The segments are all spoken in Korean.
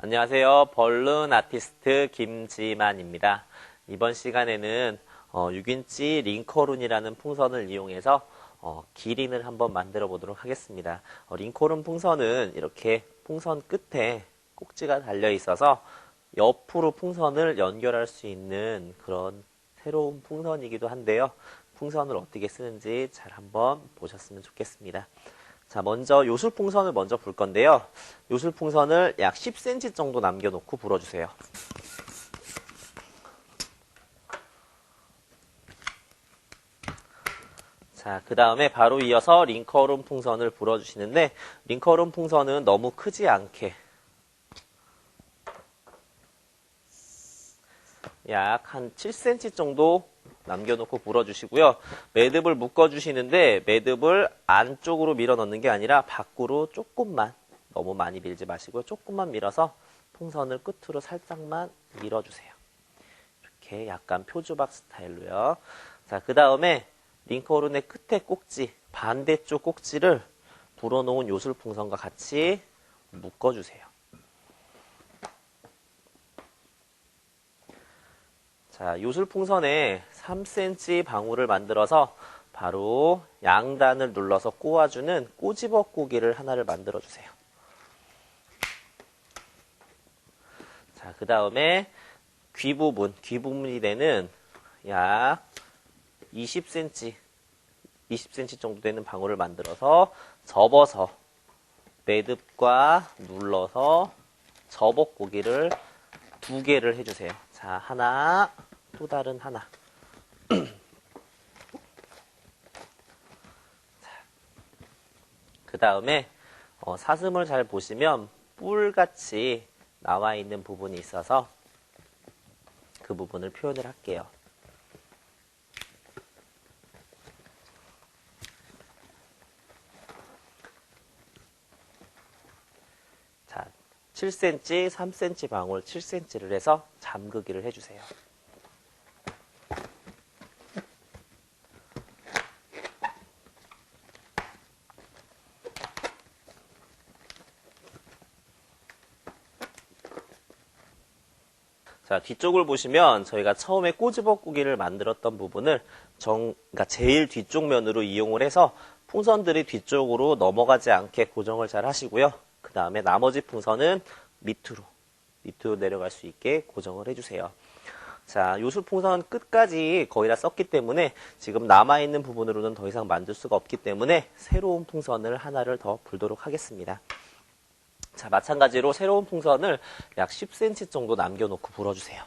안녕하세요. 벌룬 아티스트 김지만입니다. 이번 시간에는 어, 6인치 링커룬이라는 풍선을 이용해서 어, 기린을 한번 만들어 보도록 하겠습니다. 어, 링커룬 풍선은 이렇게 풍선 끝에 꼭지가 달려 있어서 옆으로 풍선을 연결할 수 있는 그런 새로운 풍선이기도 한데요. 풍선을 어떻게 쓰는지 잘 한번 보셨으면 좋겠습니다. 자, 먼저 요술풍선을 먼저 불 건데요. 요술풍선을 약 10cm 정도 남겨놓고 불어주세요. 자, 그 다음에 바로 이어서 링커룸 풍선을 불어주시는데, 링커룸 풍선은 너무 크지 않게, 약 한 7cm 정도 남겨놓고 불어주시고요. 매듭을 묶어주시는데, 매듭을 안쪽으로 밀어 넣는 게 아니라 밖으로 조금만, 너무 많이 밀지 마시고요. 조금만 밀어서 풍선을 끝으로 살짝만 밀어주세요. 이렇게 약간 표주박 스타일로요. 자, 그 다음에 링커룬의 끝에 꼭지, 반대쪽 꼭지를 불어놓은 요술풍선과 같이 묶어주세요. 자, 요술풍선에 3cm 방울을 만들어서 바로 양단을 눌러서 꼬아주는 꼬집어 꼬기를 하나를 만들어 주세요. 자, 그 다음에 귀 부분, 귀 부분이 되는 약 20cm, 20cm 정도 되는 방울을 만들어서 접어서 매듭과 눌러서 접어 고기를 두 개를 해주세요. 자, 하나, 또 다른 하나. 그 다음에 어, 사슴을 잘 보시면 뿔같이 나와 있는 부분이 있어서 그 부분을 표현을 할게요. 자, 7cm, 3cm 방울 7cm를 해서 잠그기를 해주세요. 자, 뒤쪽을 보시면 저희가 처음에 꼬집어꾸기를 만들었던 부분을 정, 그러니까 제일 뒤쪽 면으로 이용을 해서 풍선들이 뒤쪽으로 넘어가지 않게 고정을 잘 하시고요. 그 다음에 나머지 풍선은 밑으로, 밑으로 내려갈 수 있게 고정을 해주세요. 자, 요술 풍선 끝까지 거의 다 썼기 때문에 지금 남아있는 부분으로는 더 이상 만들 수가 없기 때문에 새로운 풍선을 하나를 더 불도록 하겠습니다. 자, 마찬가지로 새로운 풍선을 약 10cm 정도 남겨놓고 불어주세요.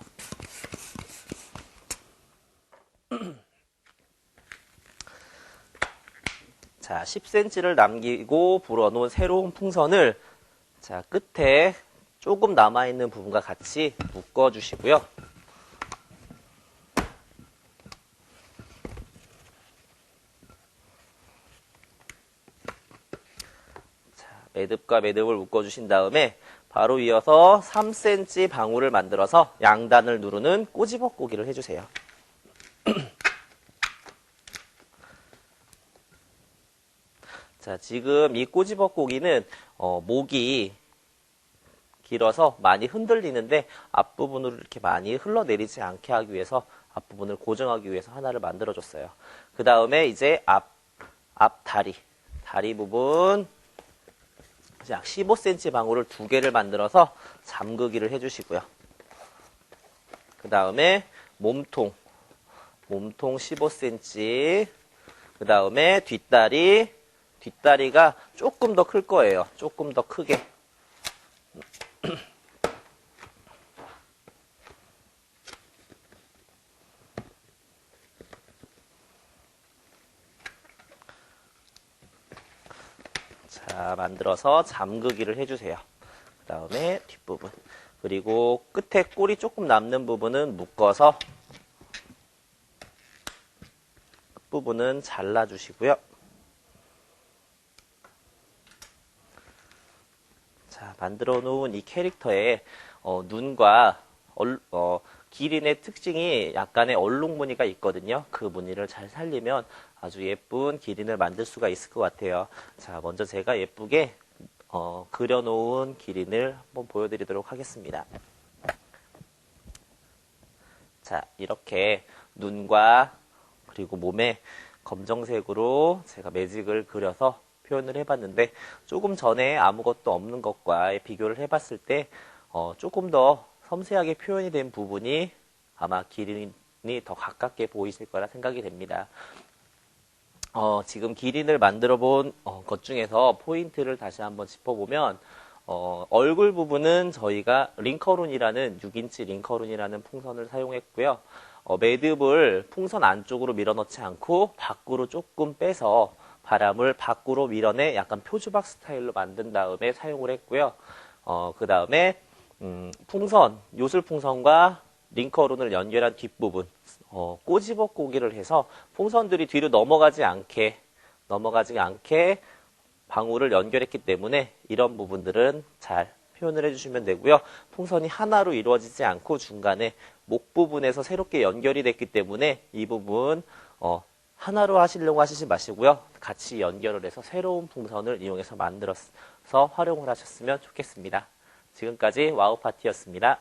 자, 10cm를 남기고 불어놓은 새로운 풍선을 자, 끝에 조금 남아있는 부분과 같이 묶어주시고요. 매듭과 매듭을 묶어주신 다음에 바로 이어서 3cm 방울을 만들어서 양단을 누르는 꼬집어 꼬기를 해주세요. 자, 지금 이 꼬집어 꼬기는 어, 목이 길어서 많이 흔들리는데 앞부분으로 이렇게 많이 흘러내리지 않게 하기 위해서 앞부분을 고정하기 위해서 하나를 만들어줬어요. 그 다음에 이제 앞, 앞 다리, 다리 부분 약 15cm 방울을 두 개를 만들어서 잠그기를 해주시고요. 그 다음에 몸통, 몸통 15cm, 그 다음에 뒷다리, 뒷다리가 조금 더 클 거예요. 조금 더 크게. 자, 만들어서 잠그기를 해주세요. 그 다음에 뒷부분. 그리고 끝에 꼬리 조금 남는 부분은 묶어서 끝부분은 잘라주시고요. 자, 만들어 놓은 이 캐릭터의 어, 눈과 얼, 어, 기린의 특징이 약간의 얼룩 무늬가 있거든요. 그 무늬를 잘 살리면 아주 예쁜 기린을 만들 수가 있을 것 같아요. 자, 먼저 제가 예쁘게 어, 그려놓은 기린을 한번 보여드리도록 하겠습니다. 자, 이렇게 눈과 그리고 몸에 검정색으로 제가 매직을 그려서 표현을 해봤는데 조금 전에 아무것도 없는 것과 비교를 해봤을 때 어, 조금 더 섬세하게 표현이 된 부분이 아마 기린이 더 가깝게 보이실 거라 생각이 됩니다. 어, 지금 기린을 만들어 본 어, 것 중에서 포인트를 다시 한번 짚어보면 어, 얼굴 부분은 저희가 링커룬이라는 6인치 링커룬이라는 풍선을 사용했고요. 어, 매듭을 풍선 안쪽으로 밀어넣지 않고 밖으로 조금 빼서 바람을 밖으로 밀어내 약간 표주박 스타일로 만든 다음에 사용을 했고요. 어, 그 다음에 음, 풍선, 요술 풍선과 링커룬을 연결한 뒷부분, 어, 꼬집어 꼬기를 해서 풍선들이 뒤로 넘어가지 않게, 넘어가지 않게 방울을 연결했기 때문에 이런 부분들은 잘 표현을 해주시면 되고요. 풍선이 하나로 이루어지지 않고 중간에 목 부분에서 새롭게 연결이 됐기 때문에 이 부분 어, 하나로 하시려고 하시지 마시고요. 같이 연결을 해서 새로운 풍선을 이용해서 만들어서 활용을 하셨으면 좋겠습니다. 지금까지 와우 파티였습니다.